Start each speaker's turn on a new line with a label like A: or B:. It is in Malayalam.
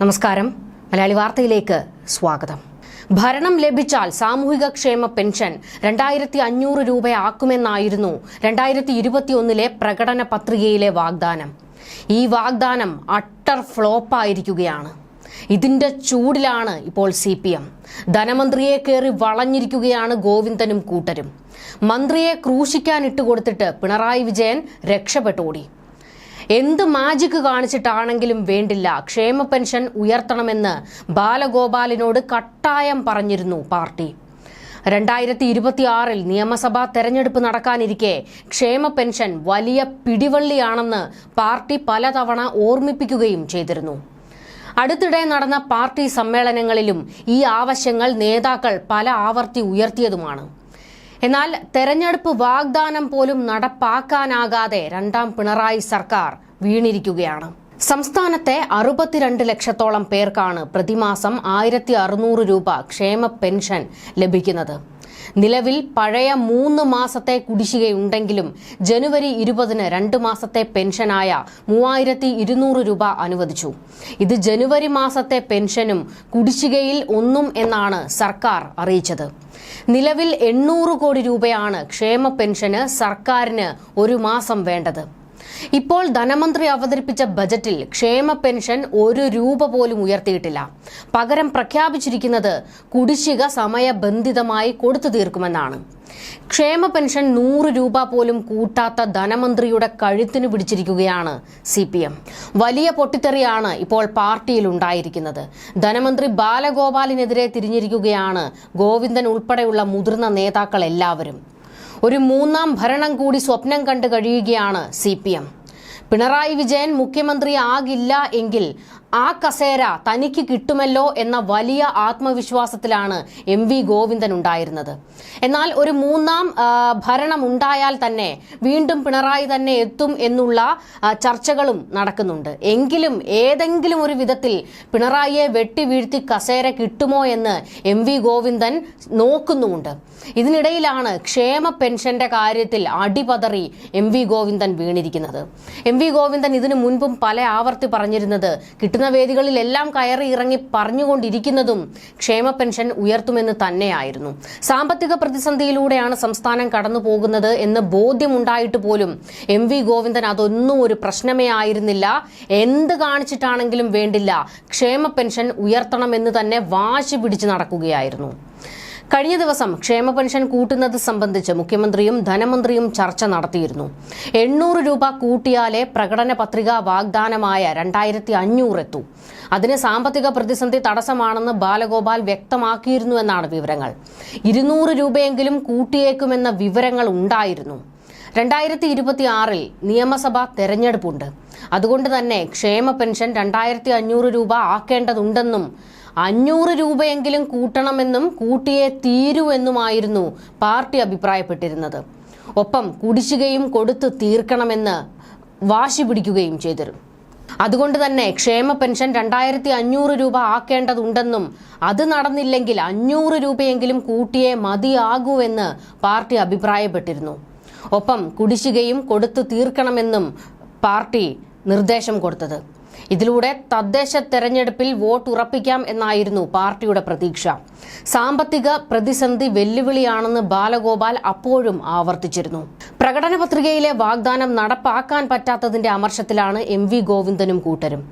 A: നമസ്കാരം. മലയാളി വാർത്തയിലേക്ക് സ്വാഗതം. ഭരണം ലഭിച്ചാൽ സാമൂഹിക ക്ഷേമ പെൻഷൻ രണ്ടായിരത്തി അഞ്ഞൂറ് രൂപയാക്കുമെന്നായിരുന്നു രണ്ടായിരത്തി ഇരുപത്തിയൊന്നിലെ പ്രകടന പത്രികയിലെ വാഗ്ദാനം. ഈ വാഗ്ദാനം അട്ടർ ഫ്ലോപ്പായിരിക്കുകയാണ്. ഇതിന്റെ ചൂടിലാണ് ഇപ്പോൾ സി പി എം. ധനമന്ത്രിയെ കയറി വളഞ്ഞിരിക്കുകയാണ് ഗോവിന്ദനും കൂട്ടരും. മന്ത്രിയെ ക്രൂശിക്കാൻ ഇട്ടുകൊടുത്തിട്ട് പിണറായി വിജയൻ രക്ഷപ്പെട്ടോടി എന്ത് മാജിക്ക് കാണിച്ചിട്ടാണെങ്കിലും വേണ്ടില്ല. ക്ഷേമ പെൻഷൻ ഉയർത്തണമെന്ന് ബാലഗോപാലിനോട് കട്ടായം പറഞ്ഞിരുന്നു പാർട്ടി. രണ്ടായിരത്തി ഇരുപത്തിയാറിൽ നിയമസഭാ തെരഞ്ഞെടുപ്പ് നടക്കാനിരിക്കെ ക്ഷേമ പെൻഷൻ വലിയ പിടിവള്ളിയാണെന്ന് പാർട്ടി പലതവണ ഓർമ്മിപ്പിക്കുകയും ചെയ്തിരുന്നു. അടുത്തിടെ നടന്ന പാർട്ടി സമ്മേളനങ്ങളിലും ഈ ആവശ്യങ്ങൾ നേതാക്കൾ പല ആവർത്തി ഉയർത്തിയതുമാണ്. എന്നാൽ തെരഞ്ഞെടുപ്പ് വാഗ്ദാനം പോലും നടപ്പാക്കാനാകാതെ രണ്ടാം പിണറായി സർക്കാർ വീണിരിക്കുകയാണ്. സംസ്ഥാനത്തെ അറുപത്തിരണ്ട് ലക്ഷത്തോളം പേർക്കാണ് പ്രതിമാസം ആയിരത്തി അറുന്നൂറ് രൂപ ക്ഷേമ പെൻഷൻ ലഭിക്കുന്നത്. നിലവിൽ പഴയ മൂന്ന് മാസത്തെ കുടിശ്ശികയുണ്ടെങ്കിലും ജനുവരി ഇരുപതിന് രണ്ട് മാസത്തെ പെൻഷനായ മൂവായിരത്തി ഇരുന്നൂറ് രൂപ അനുവദിച്ചു. ഇത് ജനുവരി മാസത്തെ പെൻഷനും കുടിശ്ശികയിൽ ഒന്നും എന്നാണ് സർക്കാർ അറിയിച്ചത്. നിലവിൽ എണ്ണൂറ് കോടി രൂപയാണ് ക്ഷേമ പെൻഷന് സർക്കാരിന് ഒരു മാസം വേണ്ടത്. ഇപ്പോൾ ധനമന്ത്രി അവതരിപ്പിച്ച ബജറ്റിൽ ക്ഷേമ പെൻഷൻ ഒരു രൂപ പോലും ഉയർത്തിയിട്ടില്ല. പകരം പ്രഖ്യാപിച്ചിരിക്കുന്നത് കുടിശ്ശിക സമയബന്ധിതമായി കൊടുത്തു തീർക്കുമെന്നാണ്. ക്ഷേമ പെൻഷൻ നൂറ് രൂപ പോലും കൂട്ടാത്ത ധനമന്ത്രിയുടെ കഴുത്തിന് പിടിച്ചിരിക്കുകയാണ് സി പി എം വലിയ പൊട്ടിത്തെറിയാണ് ഇപ്പോൾ പാർട്ടിയിൽ ഉണ്ടായിരിക്കുന്നത്. ധനമന്ത്രി ബാലഗോപാലിനെതിരെ തിരിഞ്ഞിരിക്കുകയാണ് ഗോവിന്ദൻ ഉൾപ്പെടെയുള്ള മുതിർന്ന നേതാക്കൾ എല്ലാവരും. ഒരു മൂന്നാം ഭരണം കൂടി സ്വപ്നം കണ്ടു കഴിയുകയാണ് സി പിണറായി വിജയൻ മുഖ്യമന്ത്രി ആകില്ല എങ്കിൽ ആ കസേര തനിക്ക് കിട്ടുമല്ലോ എന്ന വലിയ ആത്മവിശ്വാസത്തിലാണ് എം വി ഗോവിന്ദൻ ഉണ്ടായിരുന്നത്. എന്നാൽ ഒരു മൂന്നാം ഭരണം ഉണ്ടായാൽ തന്നെ വീണ്ടും പിണറായി തന്നെ എത്തും എന്നുള്ള ചർച്ചകളും നടക്കുന്നുണ്ട്. എങ്കിലും ഏതെങ്കിലും ഒരു വിധത്തിൽ പിണറായിയെ വെട്ടി വീഴ്ത്തി കസേര കിട്ടുമോ എന്ന് എം വി ഗോവിന്ദൻ നോക്കുന്നുമുണ്ട്. ഇതിനിടയിലാണ് ക്ഷേമ പെൻഷന്റെ കാര്യത്തിൽ അടിപതറി എം വി ഗോവിന്ദൻ വീണിരിക്കുന്നത്. എം വി ഗോവിന്ദൻ ഇതിനു മുൻപും പല ആവർത്തി പറഞ്ഞിരുന്നത് കിട്ടുന്ന വേദികളിലെല്ലാം കയറി ഇറങ്ങി പറഞ്ഞുകൊണ്ടിരിക്കുന്നതും ക്ഷേമ പെൻഷൻ ഉയർത്തുമെന്ന് തന്നെയായിരുന്നു. സാമ്പത്തിക പ്രതിസന്ധിയിലൂടെയാണ് സംസ്ഥാനം കടന്നു പോകുന്നത് എന്ന് ബോധ്യമുണ്ടായിട്ട് പോലും എം വി ഗോവിന്ദൻ അതൊന്നും ഒരു പ്രശ്നമേ ആയിരുന്നില്ല. എന്ത് കാണിച്ചിട്ടാണെങ്കിലും വേണ്ടില്ല. ക്ഷേമ പെൻഷൻ ഉയർത്തണമെന്ന് തന്നെ വാശി പിടിച്ച് നടക്കുകയായിരുന്നു. കഴിഞ്ഞ ദിവസം ക്ഷേമ പെൻഷൻ കൂട്ടുന്നത് സംബന്ധിച്ച് മുഖ്യമന്ത്രിയും ധനമന്ത്രിയും ചർച്ച നടത്തിയിരുന്നു. എണ്ണൂറ് രൂപ കൂട്ടിയാലേ പ്രകടന പത്രിക വാഗ്ദാനമായ രണ്ടായിരത്തി അഞ്ഞൂറ് എത്തൂ. അതിന് സാമ്പത്തിക പ്രതിസന്ധി തടസ്സമാണെന്ന് ബാലഗോപാൽ വ്യക്തമാക്കിയിരുന്നു എന്നാണ് വിവരങ്ങൾ. ഇരുന്നൂറ് രൂപയെങ്കിലും കൂട്ടിയേക്കുമെന്ന വിവരങ്ങൾ ഉണ്ടായിരുന്നു. രണ്ടായിരത്തി ഇരുപത്തി ആറിൽ നിയമസഭാ തെരഞ്ഞെടുപ്പുണ്ട്. അതുകൊണ്ട് തന്നെ ക്ഷേമ പെൻഷൻ രണ്ടായിരത്തി അഞ്ഞൂറ് രൂപ ആക്കേണ്ടതുണ്ടെന്നും അഞ്ഞൂറ് രൂപയെങ്കിലും കൂട്ടണമെന്നും കൂട്ടിയേ തീരുവെന്നുമായിരുന്നു പാർട്ടി അഭിപ്രായപ്പെട്ടിരുന്നത്. ഒപ്പം കുടിശ്ശികയും കൊടുത്തു തീർക്കണമെന്ന് വാശി പിടിക്കുകയും ചെയ്തിരുന്നു അതുകൊണ്ട് തന്നെ ക്ഷേമ പെൻഷൻ രണ്ടായിരത്തി അഞ്ഞൂറ് രൂപ ആക്കേണ്ടതുണ്ടെന്നും അത് നടന്നില്ലെങ്കിൽ അഞ്ഞൂറ് രൂപയെങ്കിലും കൂട്ടിയേ മതിയാകൂവെന്ന് പാർട്ടി അഭിപ്രായപ്പെട്ടിരുന്നു. ഒപ്പം കുടിശ്ശികയും കൊടുത്തു തീർക്കണമെന്നും പാർട്ടി നിർദ്ദേശം കൊടുത്തത്. ഇതിലൂടെ തദ്ദേശ തെരഞ്ഞെടുപ്പിൽ വോട്ട് ഉറപ്പിക്കാം എന്നായിരുന്നു പാർട്ടിയുടെ പ്രതീക്ഷ. സാമ്പത്തിക പ്രതിസന്ധി വെല്ലുവിളിയാണെന്ന് ബാലഗോപാൽ അപ്പോഴും ആവർത്തിച്ചിരുന്നു. പ്രകടന പത്രികയിലെ വാഗ്ദാനം നടപ്പാക്കാൻ പറ്റാത്തതിന്റെ അമർഷത്തിലാണ് എം വി ഗോവിന്ദനും കൂട്ടരും.